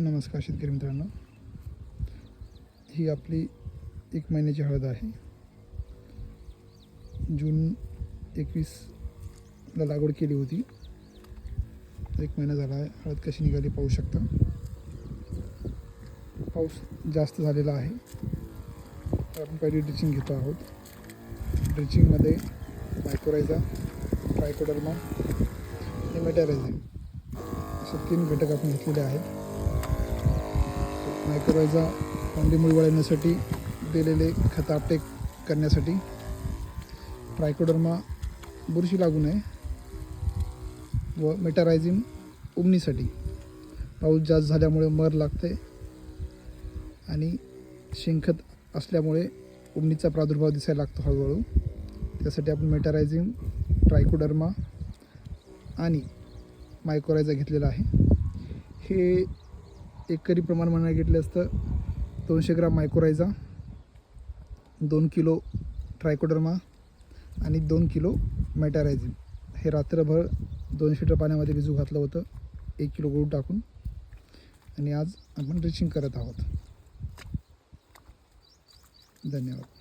नमस्कार शेतकरी मित्रांनो. ही आपली एक महिन्याची हळद आहे. जून एकवीसला लागवड केली होती. एक महिना झाला आहे. हळद कशी निघाली पाहू शकता. पाऊस जास्त झालेला आहे. तर आपण पहिली ड्रिचिंग घेतो आहोत. ड्रिचिंगमध्ये मायक्रोरायझा ट्रायकोडर्मा हे मेटॅरायझिन असे तीन घटक आपण घेतलेले आहेत. मायक्रोरायझा कोंडी मुळी वाढवण्यासाठी दिलेले खत आपटेक करण्यासाठी ट्रायकोडर्मा बुरशी लागू नये व मेटारायझिन उमणीसाठी पाऊस जास्त झाल्यामुळे मर लागते आणि शेणखत असल्यामुळे उमणीचा प्रादुर्भाव दिसायला लागतो हळूहळू. त्यासाठी आपण मेटारायझिन ट्रायकोडर्मा आणि मायक्रोरायझा घेतलेला आहे. हे एकरी प्रमाण म्हणायला घेतलं असतं दोनशे ग्राम मायक्रोरायझा दोन किलो ट्रायकोडर्मा आणि दोन किलो मेटारायझिन हे रात्रभर दोनशे लिटर पाण्यामध्ये भिजू घातलं होतं. एक किलो गहू टाकून. आणि आज आपण ड्रिचिंग करत आहोत. धन्यवाद.